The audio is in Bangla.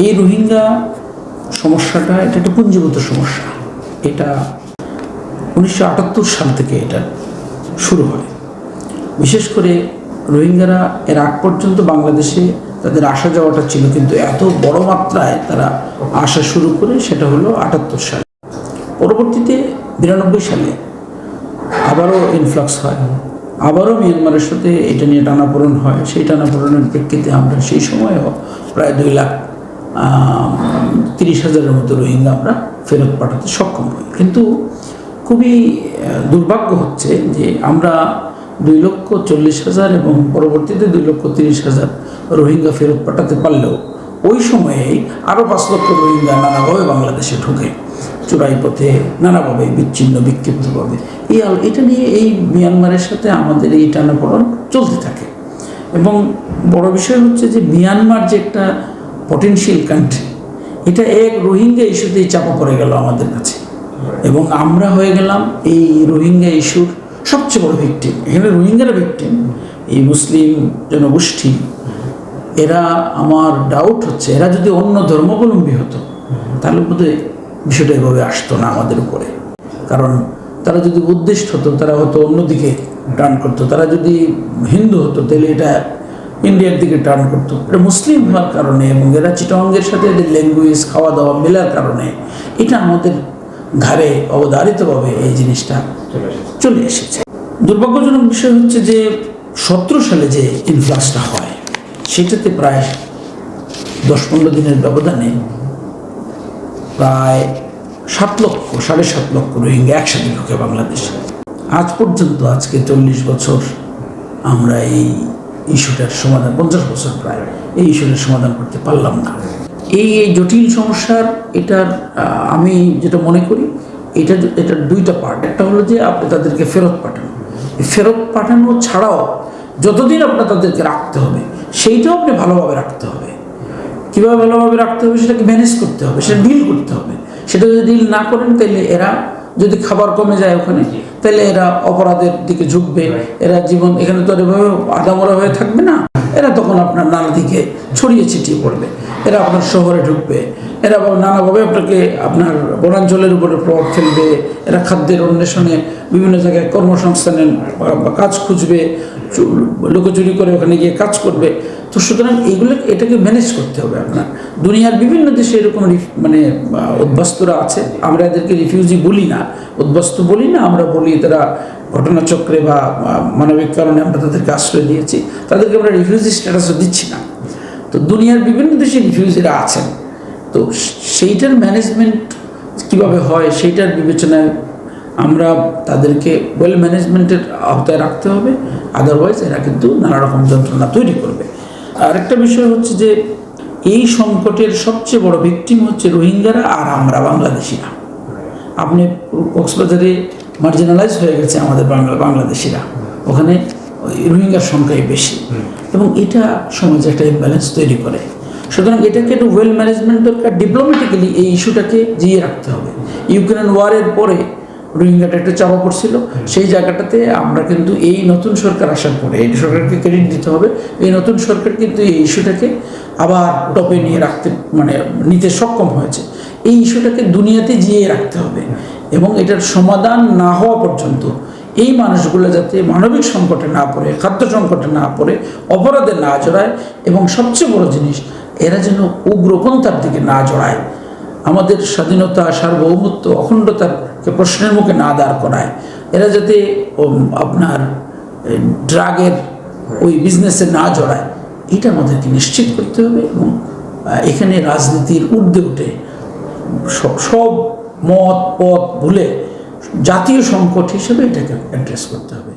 এই রোহিঙ্গা সমস্যাটা, এটা একটা পুঞ্জীভূত সমস্যা। এটা উনিশশো আটাত্তর সাল থেকে এটা শুরু হয়। বিশেষ করে রোহিঙ্গারা এর আগ পর্যন্ত বাংলাদেশে তাদের আসা যাওয়াটা ছিল, কিন্তু এত বড় মাত্রায় তারা আসা শুরু করে সেটা হলো আটাত্তর সাল। পরবর্তীতে বিরানব্বই সালে আবারও ইনফ্লাক্স হয়। আবারও মিয়ানমারের সাথে এটা নিয়ে টানাপোড়েন হয়। সেই টানাপোড়েনের প্রেক্ষিতে আমরা সেই সময়েও প্রায় দুই লাখ তিরিশ হাজারের মতো রোহিঙ্গা আমরা ফেরত পাঠাতে সক্ষম হই। কিন্তু খুবই দুর্ভাগ্য হচ্ছে যে আমরা দুই লক্ষ চল্লিশ হাজার এবং পরবর্তীতে দুই লক্ষ তিরিশ হাজার রোহিঙ্গা ফেরত পাঠাতে পারলেও ওই সময়েই আরও পাঁচ লক্ষ রোহিঙ্গা নানাভাবে বাংলাদেশে ঢোকে, চোরাই পথে নানাভাবে বিচ্ছিন্ন, বিক্ষিপ্তভাবে। এই এটা নিয়ে এই মিয়ানমারের সাথে আমাদের এই টানাপোড়ন চলতে থাকে। এবং বড় বিষয় হচ্ছে যে মিয়ানমার যে একটা পটেনশিয়াল কান্ট্রি এটা এক রোহিঙ্গা ইস্যুতেই চাপা পড়ে গেল আমাদের কাছে। এবং আমরা হয়ে গেলাম এই রোহিঙ্গা ইস্যুর সবচেয়ে বড় ভিকটিম এখানে রোহিঙ্গারা ভিকটিম এই মুসলিম জনগোষ্ঠী, এরা আমার ডাউট হচ্ছে, এরা যদি অন্য ধর্মাবলম্বী হতো, তাহলে বোধহয় বিষয়টা এভাবে আসতো না আমাদের উপরে। কারণ তারা যদি উদ্দিষ্ট হতো, তারা হয়তো অন্যদিকে টার্ন করতো। তারা যদি হিন্দু হতো, তাহলে এটা ইন্ডিয়ার দিকে টার্ন করতো। এটা মুসলিম হওয়ার কারণে এবং এরা চিটঙ্গের সাথে এদের ল্যাঙ্গুয়েজ খাওয়া দাওয়া মেলার কারণে এটা আমাদের ঘাড়ে অবধারিতভাবে এই জিনিসটা চলে এসেছে। দুর্ভাগ্যজনক বিষয় হচ্ছে যে সতেরো সালে যে ইনফ্লাক্সটা হয় সেটাতে প্রায় দশ পনেরো দিনের ব্যবধানে প্রায় সাত লক্ষ সাড়ে সাত লক্ষ রোহিঙ্গা একসাথে ঢুকে বাংলাদেশে। আজ পর্যন্ত আজকে চল্লিশ বছর আমরা এই ইস্যুটার সমাধান, পঞ্চাশ বছর প্রায় এই ইস্যুটার সমাধান করতে পারলাম না। এই এই জটিল সমস্যার এটার আমি যেটা মনে করি, এটা এটার দুইটা পার্ট একটা হলো যে আপনি তাদেরকে ফেরত পাঠান। ফেরত পাঠানো ছাড়াও যতদিন আপনার তাদেরকে রাখতে হবে, সেইটাও আপনি ভালোভাবে রাখতে হবে। কীভাবে ভালোভাবে রাখতে হবে? সেটাকে ম্যানেজ করতে হবে, সেটা ডিল করতে হবে। সেটা যদি ডিল না করেন, তাহলে এরা যদি খাবার কমে যায় ওখানে তাহলে এরা অপরাধের দিকে ঝুঁকবে। এরা জীবন এখানে তো এভাবে আদামরা হয়ে থাকবে না। এরা তখন আপনার নানা দিকে ছড়িয়ে ছিটিয়ে পড়বে। এরা আপনার শহরে ঢুকবে। এরা নানাভাবে আপনাকে আপনার বনাঞ্চলের উপরে প্রভাব ফেলবে। এরা খাদ্যের অন্বেষণে বিভিন্ন জায়গায় কর্মসংস্থানের কাজ খুঁজবে। লুকোচুরি করে ওখানে গিয়ে কাজ করবে। তো সুতরাং এইগুলো এটাকে ম্যানেজ করতে হবে আপনার। দুনিয়ার বিভিন্ন দেশে এরকম মানে উদ্বাস্তুরা আছে। আমরা এদেরকে রিফিউজি বলি না। উদ্বাস্তু বলি না, আমরা বলি তারা ঘটনাচক্রে বা মানবিক কারণে আমরা তাদেরকে আশ্রয় দিয়েছি। তাদেরকে আমরা রিফিউজি স্ট্যাটাসও দিচ্ছি না। তো দুনিয়ার বিভিন্ন দেশে রিফিউজিরা আছেন। তো সেইটার ম্যানেজমেন্ট কীভাবে হয়, সেইটার বিবেচনায় আমরা তাদেরকে ওয়েল ম্যানেজমেন্টের আওতায় রাখতে হবে আদারওয়াইজ এরা কিন্তু নানা রকম যন্ত্রণা তৈরি করবে। আরেকটা বিষয় হচ্ছে যে এই সংকটের সবচেয়ে বড় ভিকটিম হচ্ছে রোহিঙ্গারা আর আমরা বাংলাদেশিরা। আপনি কক্সবাজারে মার্জিনালাইজ হয়ে গেছে আমাদের বাংলা বাংলাদেশিরা। ওখানে ওই রোহিঙ্গার সংখ্যাই বেশি। এবং এটা সমাজে একটা ইমব্যালেন্স তৈরি করে। সুতরাং এটাকে একটু ওয়েল ম্যানেজমেন্ট দরকার ডিপ্লোমেটিক্যালি এই ইস্যুটাকে জিয়ে রাখতে হবে। ইউক্রেন ওয়ারের পরে রোহিঙ্গাটা একটু চাপা পড়ছিল। সেই জায়গাটাতে আমরা কিন্তু এই নতুন সরকার আসার পরে এই সরকারকে ক্রেডিট দিতে হবে। এই নতুন সরকার কিন্তু এই ইস্যুটাকে আবার টপে নিয়ে রাখতে মানে নিতে সক্ষম হয়েছে। এই ইস্যুটাকে দুনিয়াতে জিয়ে রাখতে হবে এবং এটার সমাধান না হওয়া পর্যন্ত এই মানুষগুলো যাতে মানবিক সংকটে না পড়ে খাদ্য সংকটে না পড়ে অপরাধে না জড়ায় এবং সবচেয়ে বড় জিনিস এরা যেন উগ্রপন্থার দিকে না জড়ায়। আমাদের স্বাধীনতা সার্বভৌমত্ব অখণ্ডতারকে প্রশ্নের মুখে না দাঁড় করায়। এরা যাতে আপনার ড্রাগের ওই বিজনেসে না জড়ায় এটা আমাদেরকে নিশ্চিত করতে হবে? এবং এখানে রাজনীতির ঊর্ধ্বে উঠে সব সব মত, পথ ভুলে জাতীয় সংকট হিসেবে এটাকে অ্যাড্রেস করতে হবে।